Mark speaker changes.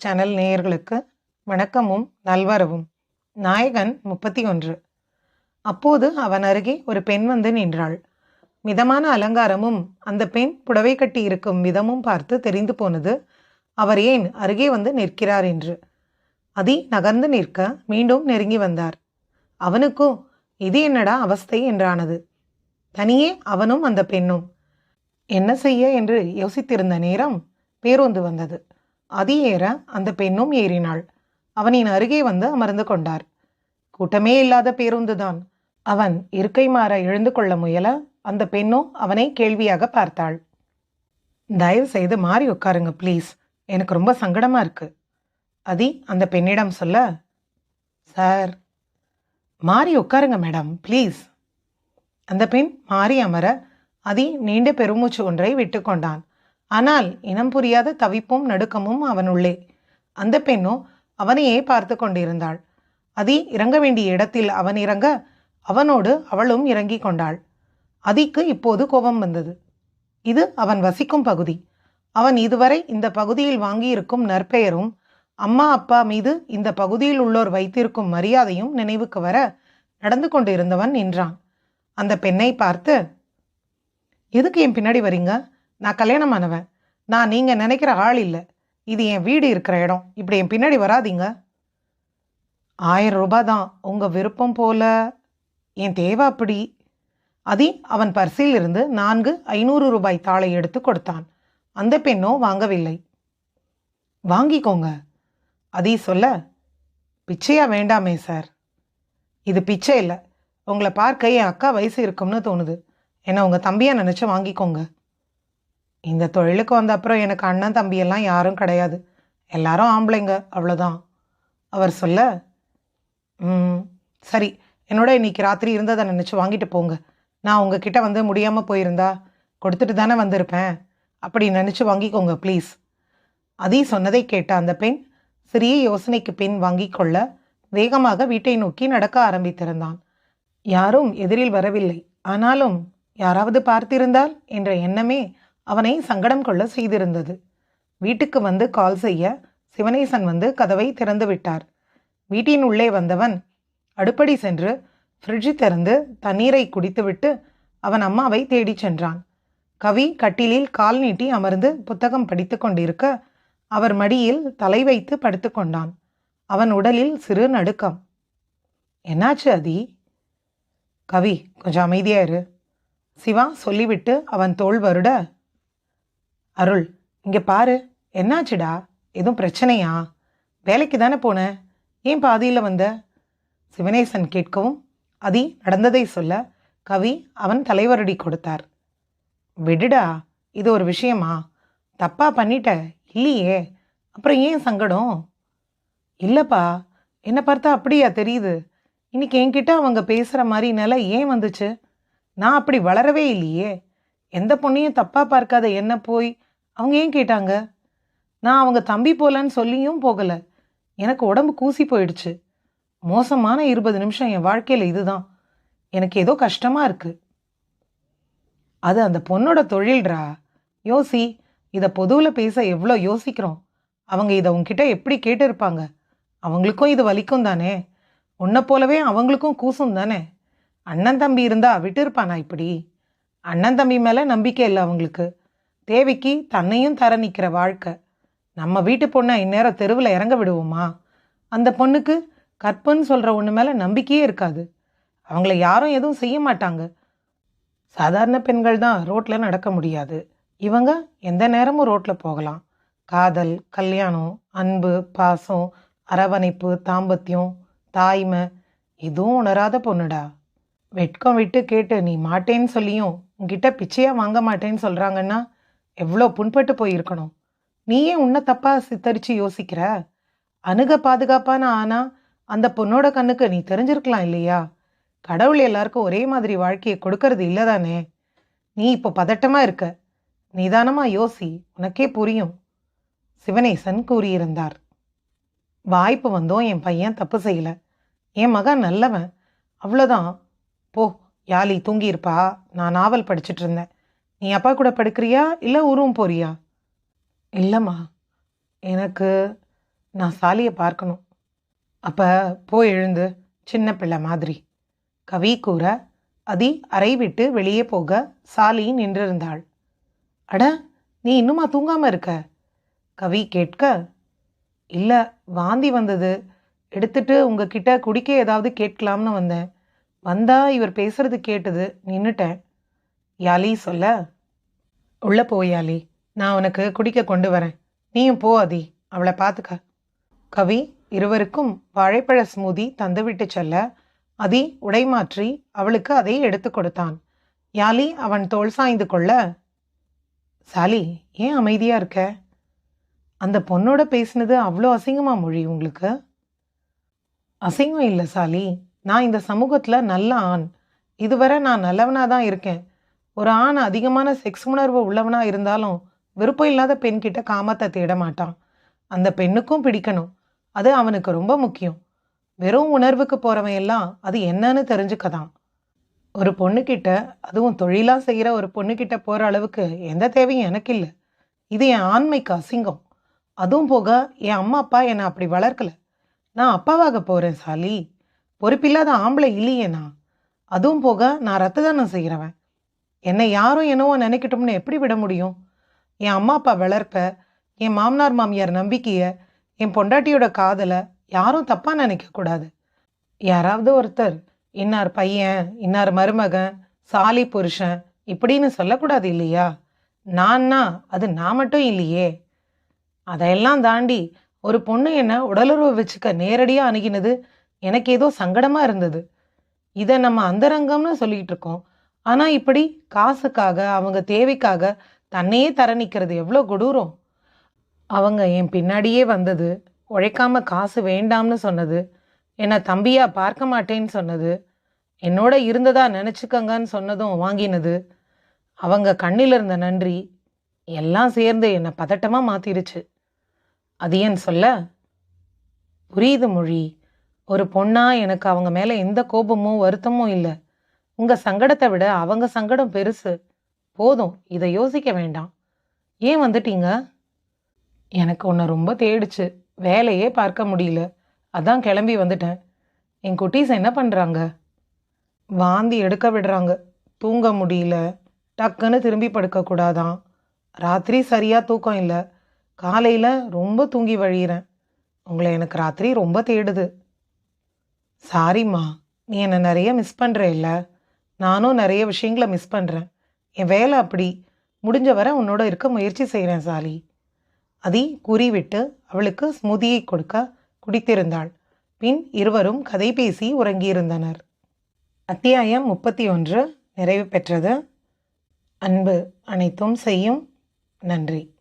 Speaker 1: Channel நேயர்களுக்கு வணக்கமும் நல்வரவும். நாயகன் முப்பத்தி ஒன்று அப்போது அவன் அருகே ஒரு பெண் வந்து நின்றாள். மிதமான அலங்காரமும் அந்த பெண் புடவை கட்டி இருக்கும் விதமும் பார்த்து தெரிந்து போனது அவர் ஏன் அருகே வந்து நிற்கிறார் என்று? அதி நகர்ந்து நிற்க மீண்டும் நெருங்கி வந்தார். அவனுக்கும் இது என்னடா அவஸ்தை? என்றானது. தனியே அவனும் அந்த பெண்ணும். என்ன செய்ய? என்று யோசித்திருந்த நேரம் பேருந்து வந்தது. அது ஏற அந்த பெண்ணும் ஏறினாள். அவனின் அருகே வந்து அமர்ந்து கொண்டார். கூட்டமே இல்லாத பேருந்துதான். அவன் இருக்கை மாற எழுந்து கொள்ள முயல அந்த பெண்ணோ அவனை கேள்வியாக பார்த்தாள். தயவு செய்து மாறி உட்காருங்க ப்ளீஸ் எனக்கு ரொம்ப சங்கடமா இருக்கு. அதி அந்த பெண்ணிடம் சொல்ல சார் மாறி உட்காருங்க மேடம் ப்ளீஸ் அந்த பெண் மாறி அமர அதி நீண்ட பெருமூச்சு ஒன்றை விட்டுக்கொண்டான் ஆனால் இனம் புரியாத தவிப்பும் நடுக்கமும் அவனுள்ளே. அந்த பெண்ணோ அவனையே பார்த்து கொண்டிருந்தாள். அதி இறங்க வேண்டிய இடத்தில் அவன் இறங்க அவனோடு அவளும் இறங்கிக் கொண்டாள். அதிக்கு இப்போது கோபம் வந்தது. இது அவன் வசிக்கும் பகுதி. அவன் இதுவரை இந்த பகுதியில் வாங்கியிருக்கும் நற்பெயரும் அம்மா அப்பா மீது இந்த பகுதியில் உள்ளோர் வைத்திருக்கும் மரியாதையும் நினைவுக்கு வர நடந்து கொண்டிருந்தவன் நின்றான். அந்த பெண்ணை பார்த்து எதுக்கு என் பின்னாடி வரீங்க? நான் கல்யாணம் ஆனவன் நான் நீங்க நினைக்கிற ஆள் இல்லை. இது என் வீடு இருக்கிற இடம். இப்படி என் பின்னாடி வராதீங்க. ஆயிரம் ரூபாய் தான். உங்க விருப்பம் போல. என் தேவை அப்படி. அதி அவன் பர்சிலிருந்து நான்கு ஐநூறு ரூபாய் தாளை எடுத்து கொடுத்தான். அந்த பெண்ணோ வாங்கவில்லை. வாங்கிக்கோங்க. அதி சொல்ல பிச்சையா வேண்டாமே சார். இது பிச்சை இல்லை. உங்களை பார்க்க என் அக்கா வயசு இருக்கும்னு தோணுது. என்னை உங்கள் தம்பியாக நினச்சி வாங்கிக்கோங்க. இந்த தொழிலுக்கு வந்த அப்புறம் எனக்கு அண்ணன் தம்பியெல்லாம் யாரும் கிடையாது. எல்லாரும் ஆம்பளைங்க அவ்வளோதான் அவர் சொல்ல "ம், சரி என்னோட இன்னைக்கு ராத்திரி இருந்ததை நினச்சி வாங்கிட்டு போங்க. நான் உங்ககிட்ட வந்து முடியாமல் போயிருந்தா கொடுத்துட்டு தானே வந்திருப்பேன். அப்படி நினச்சி வாங்கிக்கோங்க ப்ளீஸ் அதே சொன்னதை கேட்ட அந்த பெண் சிறிய யோசனைக்கு பின் வாங்கி கொள்ள வேகமாக வீட்டை நோக்கி நடக்க ஆரம்பித்திருந்தான். யாரும் எதிரில் வரவில்லை. ஆனாலும் யாராவது பார்த்திருந்தால்? என்ற எண்ணமே அவனை சங்கடம் கொள்ள செய்திருந்தது. வீட்டுக்கு வந்து கால் செய்ய சிவனேசன் வந்து கதவை திறந்து விட்டார். வீட்டின் உள்ளே வந்தவன் அடுப்படி சென்று ஃப்ரிட்ஜ் திறந்து தண்ணீரை குடித்துவிட்டு அவன் அம்மாவை தேடிச் சென்றான். கவி கட்டிலில் கால் நீட்டி அமர்ந்து புத்தகம் படித்துக் கொண்டிருக்க அவர் மடியில் தலை வைத்து படுத்துக்கொண்டான் அவன் உடலில் சிறு நடுக்கம். என்னாச்சு அதி? கவி கொஞ்சம் அமைதியாயிரு சிவா சொல்லிவிட்டு அவன் தோள் வருட அருள் இங்கே பாரு. என்னாச்சுடா? எதுவும் பிரச்சனையா? வேலைக்கு தானே போனேன் ஏன் பாதியில் வந்த? சிவனேசன் கேட்கவும் அதி நடந்ததை சொல்ல. கவி அவன் தலைவரடி கொடுத்தார். விடுடா இது ஒரு விஷயமா? தப்பா பண்ணிட்ட? இல்லையே. அப்புறம் ஏன் சங்கடம்? இல்லைப்பா என்னை பார்த்தா அப்படியா தெரியுது. இன்னைக்கு என்கிட்ட அவங்க பேசுகிற மாதிரி நிலை ஏன் வந்துச்சு? நான் அப்படி வளரவே இல்லையே. எந்த பொண்ணையும் தப்பாக பார்க்காத என்ன போய் அவங்க ஏன் கேட்டாங்க? நான் அவங்க தம்பி போலன்னு சொல்லியும் போகலை. எனக்கு உடம்பு கூசி போயிடுச்சு. மோசமான இருபது நிமிஷம் என் வாழ்க்கையில் இதுதான். எனக்கு ஏதோ கஷ்டமாக இருக்குது அது அந்த பொண்ணோட தொழில்ரா? யோசி இதை பொதுவில் பேச எவ்வளோ யோசிக்கிறோம்? அவங்க இதை உங்ககிட்ட எப்படி கேட்டிருப்பாங்க? அவங்களுக்கும் இது வலிக்கும் தானே? உன்னை போலவே அவங்களுக்கும் கூசும் தானே? அண்ணன் தம்பி இருந்தா விட்டுருப்பானா இப்படி? அண்ணன் தம்பி மேலே நம்பிக்கை இல்லை அவங்களுக்கு. தேவிக்கு தன்னையும் தர நிற்கிற வாழ்க்கை. நம்ம வீட்டு பொண்ணை இந்நேரம் தெருவில் இறங்க விடுவோமா? அந்த பொண்ணுக்கு கற்பன்னு சொல்கிற ஒன்று மேலே நம்பிக்கையே இருக்காது. அவங்கள யாரும் எதுவும் செய்ய மாட்டாங்க. சாதாரண பெண்கள் தான் ரோட்டில் நடக்க முடியாது. இவங்க எந்த நேரமும் ரோட்டில் போகலாம். காதல் கல்யாணம் அன்பு பாசம் அரவணைப்பு தாம்பத்தியம் தாய்மை எதுவும் உணராத பொண்ணுடா. வெட்கம் விட்டு கேட்டு நீ மாட்டேன்னு சொல்லியும் உங்ககிட்ட பிச்சையாக வாங்க மாட்டேன்னு சொல்கிறாங்கன்னா எவ்வளோ புண்பட்டு போயிருக்கணும். நீயே உன்னை தப்பாக சித்தரித்து யோசிக்கிற? அணுக பாதுகாப்பான ஆனா அந்த பொண்ணோட கண்ணுக்கு நீ தெரிஞ்சிருக்கலாம் இல்லையா? கடவுள் எல்லாருக்கும் ஒரே மாதிரி வாழ்க்கையை கொடுக்கறது இல்லதானே? நீ இப்போ பதட்டமாக இருக்க. நிதானமாக யோசி. உனக்கே புரியும். சிவனேசன் கூறியிருந்தார். வாய்ப்பு வந்தோம் என் பையன் தப்பு செய்யல. என் மகன் நல்லவன். அவ்வளோதான் போ யாலி தூங்கியிருப்பா. நான் நாவல் படிச்சுட்டு இருந்தேன். நீ அப்பா கூட படுக்கிறியா? இல்லை உருவும் போறியா? இல்லைம்மா. எனக்கு நான் சாலியை பார்க்கணும். அப்போ போய் எழுந்து சின்ன பிள்ளை மாதிரி. கவி கூற அதி அறை விட்டு வெளியே போக சாலி நின்றிருந்தாள். அட நீ இன்னுமா தூங்காம இருக்க? கவி கேட்க இல்லை வாந்தி வந்தது. எடுத்துட்டு உங்ககிட்ட குடிக்க ஏதாவது கேட்கலாம்னு வந்தேன். வந்தா இவர் பேசுறது கேட்டது நின்னுட்டேன். யாலி சொல்ல. உள்ள போ யாலி. நான் உனக்கு குடிக்க கொண்டு வரேன். நீயும் போ அதி அவளை பார்த்துக்க கவி இருவருக்கும் வாழைப்பழ ஸ்மூதி தந்துவிட்டு செல்ல. அதி உடை மாற்றி அவளுக்கு அதை எடுத்து கொடுத்தான். யாலி அவன் தோல் சாய்ந்து கொள்ள. சாலி ஏன் அமைதியாக இருக்க? அந்த பொண்ணோட பேசினது அவ்வளோ அசிங்கமா மொழி உங்களுக்கு? அசிங்கம் இல்லை சாலி. நான் இந்த சமூகத்தில் நல்ல ஆண். இதுவரை நான் நல்லவனாக தான் இருக்கேன். ஒரு ஆண் அதிகமான செக்ஸ் உணர்வு உள்ளவனா இருந்தாலும் விருப்பம் இல்லாத பெண்கிட்ட காமத்தை தேட மாட்டான். அந்த பெண்ணுக்கும் பிடிக்கணும். அது அவனுக்கு ரொம்ப முக்கியம். வெறும் உணர்வுக்கு போகிறவன் எல்லாம் அது என்னன்னு தெரிஞ்சுக்கதான். ஒரு பொண்ணுக்கிட்ட அதுவும் தொழிலாக செய்கிற ஒரு பொண்ணுக்கிட்ட போகிற அளவுக்கு எந்த தேவையும் எனக்கு இல்லை. இது என் ஆண்மைக்கு அசிங்கம். அதுவும் போக என் அம்மா அப்பா என்னை அப்படி வளர்க்கல. நான் அப்பாவாக போகிறேன் சாலி. பொறுப்பில்லாத ஆம்பளை இல்லையே நான். அதுவும் போக நான் ரத்த தானம் செய்கிறவன் என்னை யாரும் என்னவோ நினைக்கட்டும்னு எப்படி விட முடியும்? என் அம்மா அப்பா வளர்ப்ப என் மாமனார் மாமியார் நம்பிக்கையை என் பொண்டாட்டியோட காதலை யாரும் தப்பாக நினைக்கக்கூடாது யாராவது ஒருத்தர் இன்னார் பையன் இன்னார் மருமகன் சாலி புருஷன் இப்படின்னு சொல்லக்கூடாது இல்லையா? நான்னா அது நான் மட்டும் இல்லையே. அதையெல்லாம் தாண்டி ஒரு பொண்ணு என்ன உடலுறவு வச்சுக்க நேரடியாக அணுகினது எனக்கு ஏதோ சங்கடமாக இருந்தது. இதை நம்ம அந்தரங்கம்னு சொல்லிகிட்டு இருக்கோம். ஆனால் இப்படி காசுக்காக அவங்க தேவைக்காக தன்னையே தர நிற்கிறது எவ்வளோ கொடூரம்? அவங்க என் பின்னாடியே வந்தது உழைக்காம காசு வேண்டாம்னு சொன்னது என்னை தம்பியா பார்க்க மாட்டேன்னு சொன்னது என்னோட இருந்ததா நினச்சிக்கங்கன்னு சொன்னதும் வாங்கினது அவங்க கண்ணில் இருந்த நன்றி எல்லாம் சேர்ந்து என்னை பதட்டமாக மாற்றிடுச்சு அது ஏன் சொல்ல? புரியுது மொழி. ஒரு பொண்ணா எனக்கு அவங்க மேலே எந்த கோபமும் வருத்தமும் இல்லை. உங்க சங்கடத்தை விட அவங்க சங்கடம் பெருசு. போதும் இதை யோசிக்க வேண்டாம். ஏன் வந்துட்டீங்க? எனக்கு உன்னை ரொம்ப தேடிச்சு. வேலையே பார்க்க முடியல. அதான் கிளம்பி வந்துட்டேன். என் குட்டீஸ் என்ன பண்ணுறாங்க வாந்தி எடுக்க விடுறாங்க. தூங்க முடியல. டக்குன்னு திரும்பி படுக்கக்கூடாதான் ராத்திரி சரியாக தூக்கம் இல்லை. காலையில் ரொம்ப தூங்கி வழியிறேன். உங்களை எனக்கு ராத்திரி ரொம்ப தேடுது. சாரிம்மா நீ என்னை நிறைய மிஸ் பண்ணுற இல்லை நானும் நிறைய விஷயங்களை மிஸ் பண்ணுறேன் என் வேலை அப்படி. முடிஞ்ச வரை உன்னோட இருக்க முயற்சி செய்கிறேன் சாலி. அதி கூறிவிட்டு அவளுக்கு ஸ்மூதியை கொடுக்க குடித்திருந்தாள். பின் இருவரும் கதை பேசி உறங்கியிருந்தனர். அத்தியாயம் முப்பத்தி ஒன்று நிறைவு பெற்றது. அன்பு அனைத்தும் செய்யும். நன்றி.